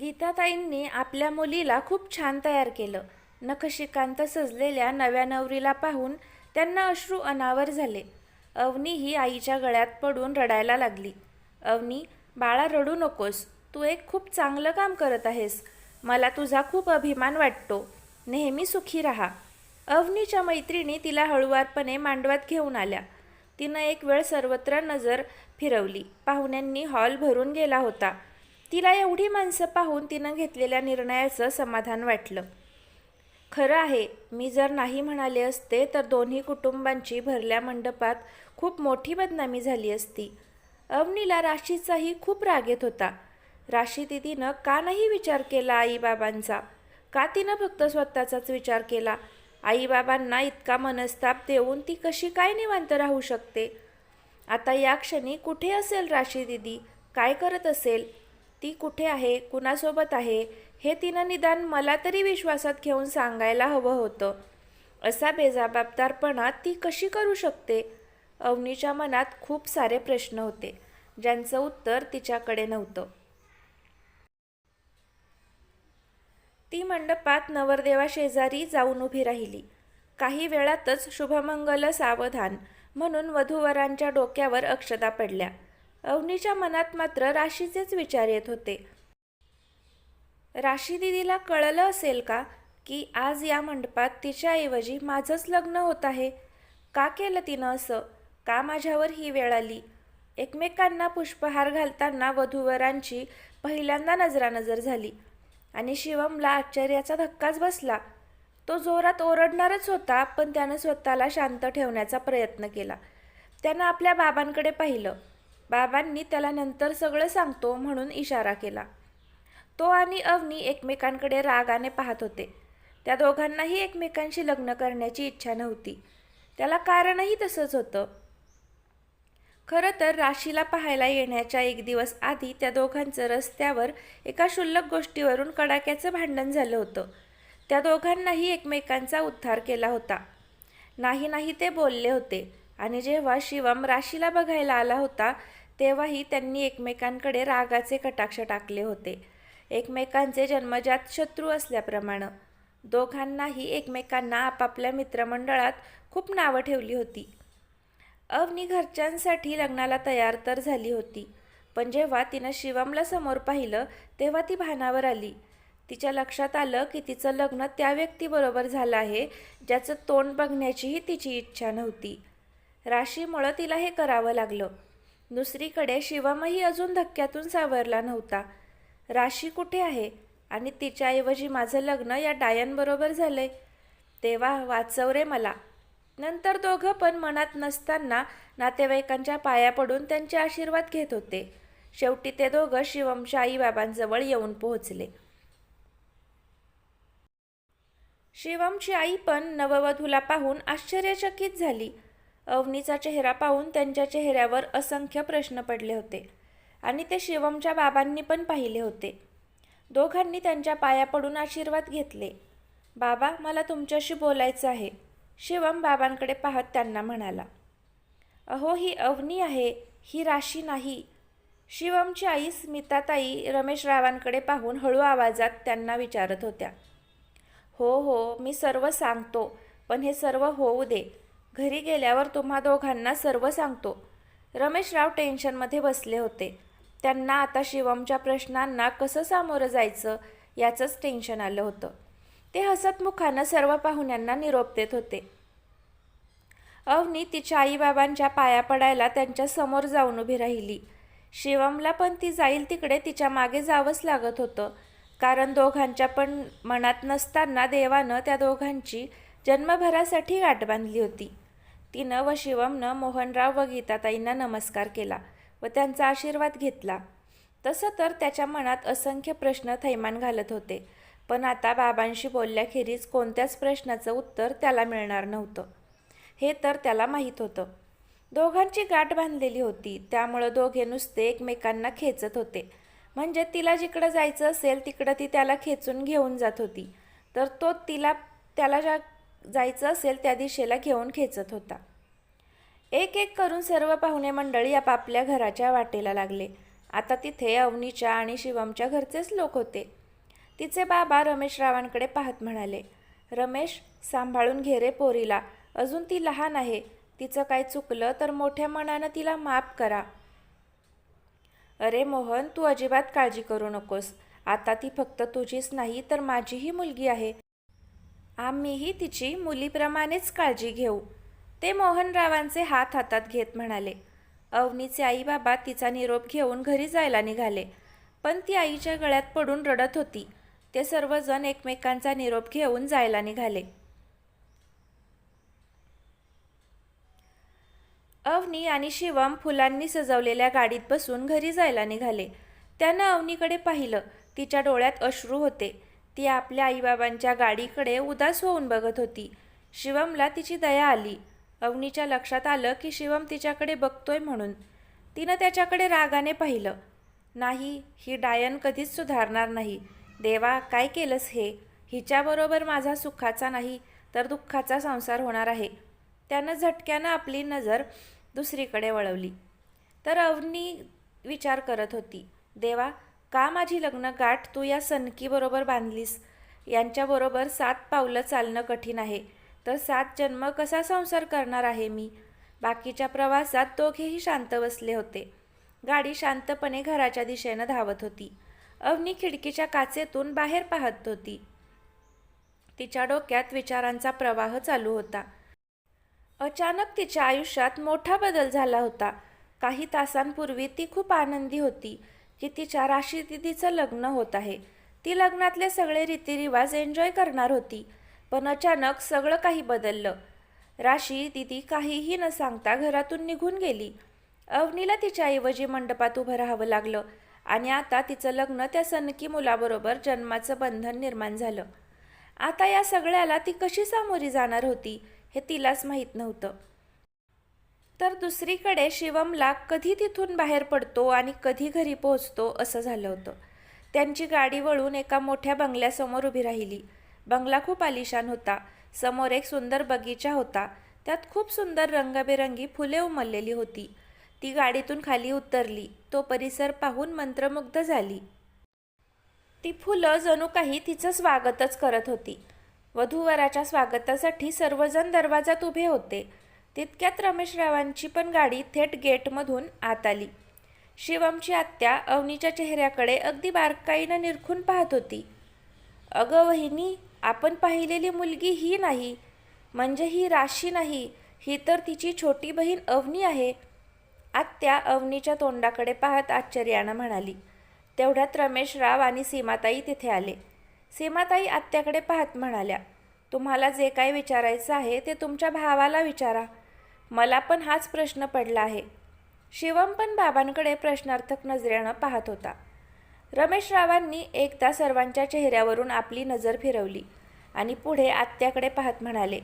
गीताताईंनी आपल्या मुलीला खूप छान तयार केलं. नखशिकांत सजलेल्या नव्या नवरीला पाहून त्यांना अश्रू अनावर झाले. अवनी ही आईच्या गळ्यात पडून रडायला लागली. अवनी बाळा रडू नकोस. तू एक खूप चांगलं काम करत आहेस. मला तुझा खूप अभिमान वाटतो. नेहमी सुखी राहा. अवनीच्या मैत्रिणी तिला हळुवारपणे मांडवात घेऊन आल्या. तिनं एक वेळ सर्वत्र नजर फिरवली. पाहुण्यांनी हॉल भरून गेला होता. तिला एवढी माणसं पाहून तिनं घेतलेल्या निर्णयाचं समाधान वाटलं. खरं आहे मी जर नाही म्हणाले असते तर दोन्ही कुटुंबांची भरल्या मंडपात खूप मोठी बदनामी झाली असती. अवनीला राशीचाही खूप राग येत होता. राशी दिदीनं का नाही विचार केला आईबाबांचा? का तिनं फक्त स्वतःचाच विचार केला? आईबाबांना इतका मनस्ताप देऊन ती कशी काय निवांत राहू शकते? आता या क्षणी कुठे असेल राशी दिदी? काय करत असेल? ती कुठे आहे कुणासोबत आहे हे तिनं निदान मला तरी विश्वासात घेऊन सांगायला हवं होतं. असा बेजबाबदारपणा ती कशी करू शकते? अवनीच्या मनात खूप सारे प्रश्न होते ज्यांचं उत्तर तिच्याकडे नव्हतं. ती मंडपात नवरदेवा शेजारी जाऊन उभी राहिली. काही वेळातच शुभमंगल सावधान म्हणून वधूवरांच्या डोक्यावर अक्षता पडल्या. अवनीच्या मनात मात्र राशीचेच विचार येत होते. राशी दिदीला कळलं असेल का की आज या मंडपात तिच्याऐवजी माझंच लग्न होत आहे? का केलं तिनं असं? का माझ्यावर ही वेळ आली? एकमेकांना पुष्पहार घालताना वधूवरांची पहिल्यांदा नजरानजर झाली आणि शिवमला आश्चर्याचा धक्काच बसला. तो जोरात ओरडणारच होता पण त्यानं स्वतःला शांत ठेवण्याचा प्रयत्न केला. त्यानं आपल्या बाबांकडे पाहिलं. बाबांनी त्याला नंतर सगळं सांगतो म्हणून इशारा केला. तो आणि अवनी एकमेकांकडे रागाने पाहत होते. त्या दोघांनाही एकमेकांशी लग्न करण्याची इच्छा नव्हती. त्याला कारणही तसंच होतं. खरं तर राशीला पाहायला येण्याच्या एक दिवस आधी त्या दोघांचं रस्त्यावर एका क्षुल्लक गोष्टीवरून कडाक्याचं भांडण झालं होतं. त्या दोघांनाही एकमेकांचा उद्धार केला होता. नाही नाही ते बोलले होते. आणि जेव्हा शिवम राशीला बघायला आला होता तेव्हाही त्यांनी एकमेकांकडे रागाचे कटाक्ष टाकले होते. एकमेकांचे जन्मजात शत्रू असल्याप्रमाणे. दोघांनाही एकमेकांना आपापल्या मित्रमंडळात खूप नावं ठेवली होती. अवनी घरच्यांसाठी लग्नाला तयार तर झाली होती पण जेव्हा तिनं शिवमला समोर पाहिलं तेव्हा ती भानावर आली. तिच्या लक्षात आलं की तिचं लग्न त्या व्यक्तीबरोबर झालं आहे ज्याचं तोंड बघण्याचीही तिची इच्छा नव्हती. राशीमुळं तिला हे करावं लागलं. दुसरीकडे शिवमही अजून धक्क्यातून सावरला नव्हता. राशी कुठे आहे? आणि तिच्याऐवजी माझं लग्न या डायनबरोबर झालंय. तेव्हा वाचव रे मला. नंतर दोघं पण मनात नसताना नातेवाईकांच्या पाया पडून त्यांचे आशीर्वाद घेत होते. शेवटी ते दोघं शिवमच्या आईबाबांजवळ येऊन पोहोचले. शिवमची आई पण नववधूला पाहून आश्चर्यचकित झाली. अवनीचा चेहरा पाहून त्यांच्या चेहऱ्यावर असंख्य प्रश्न पडले होते. आणि ते शिवमच्या बाबांनी पण पाहिले होते. दोघांनी त्यांच्या पाया पडून आशीर्वाद घेतले. बाबा मला तुमच्याशी बोलायचं आहे शिवम बाबांकडे पाहत त्यांना म्हणाला. अहो ही अवनी आहे ही राशी नाही. शिवमची आई स्मिताताई रमेश रावांकडे पाहून हळू आवाजात त्यांना विचारत होत्या. हो हो मी सर्व सांगतो पण हे सर्व होऊ दे. घरी गेल्यावर तुम्हा दोघांना सर्व सांगतो. रमेशराव टेन्शनमध्ये बसले होते. त्यांना आता शिवमच्या प्रश्नांना कसं सामोरं जायचं याचंच टेन्शन आलं होतं. ते हसतमुखानं सर्व पाहुण्यांना निरोप देत होते. अवनी तिच्या आईबाबांच्या पाया पडायला त्यांच्यासमोर जाऊन उभी राहिली. शिवमला पण ती जाईल तिकडे तिच्यामागे जावंच लागत होतं. कारण दोघांच्या पण मनात नसताना देवानं त्या दोघांची जन्मभरासाठी गाठ बांधली होती. तिनं व शिवमनं मोहनराव व गीताताईंना नमस्कार केला व त्यांचा आशीर्वाद घेतला. तसं तर त्याच्या मनात असंख्य प्रश्न थैमान घालत होते. पण आता बाबांशी बोलल्याखेरीज कोणत्याच प्रश्नाचं उत्तर त्याला मिळणार नव्हतं. हे तर त्याला माहीत होतं. दोघांची गाठ बांधलेली होती. त्यामुळं दोघे नुसते एकमेकांना खेचत होते. म्हणजे तिला जिकडं जायचं असेल तिकडं ती त्याला खेचून घेऊन जात होती. तर तो तिला त्याला ज्या जायचं असेल त्या दिशेला घेऊन खेचत होता. एक एक करून सर्व पाहुणे मंडळी आपापल्या घराच्या वाटेला लागले. आता तिथे अवनीच्या आणि शिवमच्या घरचेच लोक होते. तिचे बाबा रमेशरावांकडे पाहत म्हणाले रमेश सांभाळून घे रे पोरीला. अजून ती लहान आहे. तिचं काय चुकलं तर मोठ्या मनानं तिला माफ करा. अरे मोहन तू अजिबात काळजी करू नकोस. आता ती फक्त तुझीच नाही तर माझीही मुलगी आहे. आम्हीही तिची मुलीप्रमाणेच काळजी घेऊ ते मोहनरावांचे हात हातात घेत म्हणाले. अवनीचे आईबाबा तिचा निरोप घेऊन घरी जायला निघाले पण ती आईच्या गळ्यात पडून रडत होती. ते सर्वजण एकमेकांचा निरोप घेऊन जायला निघाले. अवनी आणि शिवम फुलांनी सजवलेल्या गाडीत बसून घरी जायला निघाले. त्यानं अवनीकडे पाहिलं तिच्या डोळ्यात अश्रू होते. ती आपल्या आईबाबांच्या गाडीकडे उदास होऊन बघत होती. शिवमला तिची दया आली. अवनीच्या लक्षात आलं की शिवम तिच्याकडे बघतोय म्हणून. तिनं त्याच्याकडे रागाने पाहिलं. नाही ही डायन कधीच सुधारणार नाही. देवा काय केलंस हे? हिच्याबरोबर माझा सुखाचा नाही तर दुःखाचा संसार होणार आहे. त्यानं झटक्यानं आपली नजर दुसरीकडे वळवली. तर अवनी विचार करत होती. देवा का माझी लग्न गाठ? तू या सनकीबरोबर बांधलीस. यांच्याबरोबर सात पावलं चालणं कठीण आहे. तर सात जन्म कसा संसार करणार आहे मी? बाकीच्या प्रवासात दोघेही शांत बसले होते. गाडी शांतपणे घराच्या दिशेनं धावत होती. अवनी खिडकीच्या काचेतून बाहेर पाहत होती. तिच्या डोक्यात विचारांचा प्रवाह चालू होता. अचानक तिच्या आयुष्यात मोठा बदल झाला होता. काही तासांपूर्वी ती खूप आनंदी होती. की तिच्या राशी दिदीचं लग्न होत आहे. ती लग्नातले सगळे रीतिरिवाज एन्जॉय करणार होती पण अचानक सगळं काही बदललं. राशी दिदी काहीही न सांगता घरातून निघून गेली. अवनीला तिच्याऐवजी मंडपात उभं राहावं लागलं आणि आता तिचं लग्न त्या सनकी मुलाबरोबर जन्माचं बंधन निर्माण झालं. आता या सगळ्याला ती कशी सामोरी जाणार होती हे तिलाच माहीत नव्हतं. तर दुसरीकडे शिवमला कधी तिथून बाहेर पडतो आणि कधी घरी पोहोचतो असं झालं होतं. त्यांची गाडी वळून एका मोठ्या बंगल्यासमोर उभी राहिली. बंगला खूप आलिशान होता. समोर एक सुंदर बगीचा होता. त्यात खूप सुंदर रंगबेरंगी फुले उमललेली होती. ती गाडीतून खाली उतरली. तो परिसर पाहून मंत्रमुग्ध झाली. ती फुलं जणू काही तिचं स्वागतच करत होती. वधूवराच्या स्वागतासाठी सर्वजण दरवाजात उभे होते. तितक्यात रमेशरावांची पण गाडी थेट गेटमधून आत आली. शिवमची आत्या अवनीच्या चेहऱ्याकडे अगदी बारकाईनं निरखून पाहत होती. अगं वहिनी आपण पाहिलेली मुलगी ही नाही. म्हणजे ही राशी नाही. ही तर तिची छोटी बहीण अवनी आहे. आत्या अवनीच्या तोंडाकडे पाहत आश्चर्यानं म्हणाली. तेवढ्यात रमेशराव आणि सीमाताई तिथे आले. सीमाताई आत्याकडे पाहत म्हणाल्या तुम्हाला जे काही विचारायचं आहे ते तुमच्या भावाला विचारा. मला पण हाच प्रश्न पडला आहे. शिवम पण बाबांकडे प्रश्नार्थक नजरेनं पाहत होता. रमेशरावांनी एकदा सर्वांच्या चेहऱ्यावरून आपली नजर फिरवली आणि पुढे आत्याकडे पाहत म्हणाले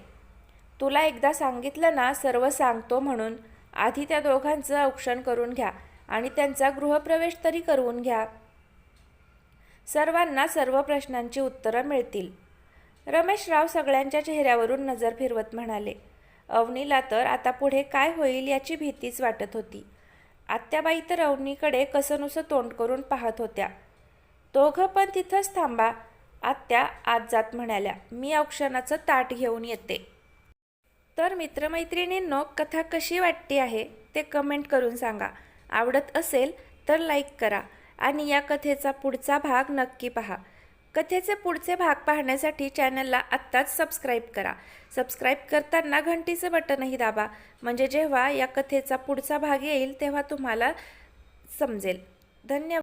तुला एकदा सांगितलं ना सर्व सांगतो म्हणून. आधी त्या दोघांचं औक्षण करून घ्या आणि त्यांचा गृहप्रवेश तरी करून घ्या. सर्वांना सर्व प्रश्नांची उत्तरं मिळतील. रमेशराव सगळ्यांच्या चेहऱ्यावरून नजर फिरवत म्हणाले अवनीला तर आता पुढे काय होईल याची भीतीच वाटत होती. आत्याबाई तर अवनीकडे कसनुसं तोंड करून पाहत होत्या. दोघं पण तिथंच थांबा. आत्या आत जात म्हणाल्या मी औक्षणाचं ताट घेऊन येते. तर मित्रमैत्रिणींनो कथा कशी वाटते आहे ते कमेंट करून सांगा. आवडत असेल तर लाईक करा आणि या कथेचा पुढचा भाग नक्की पहा. कथेचे पुढचे भाग पाहण्यासाठी चॅनलला आत्ताच सबस्क्राईब करा. सबस्क्राईब करताना घंटीचं बटनही दाबा. म्हणजे जेव्हा या कथेचा पुढचा भाग येईल तेव्हा तुम्हाला समजेल. धन्यवाद.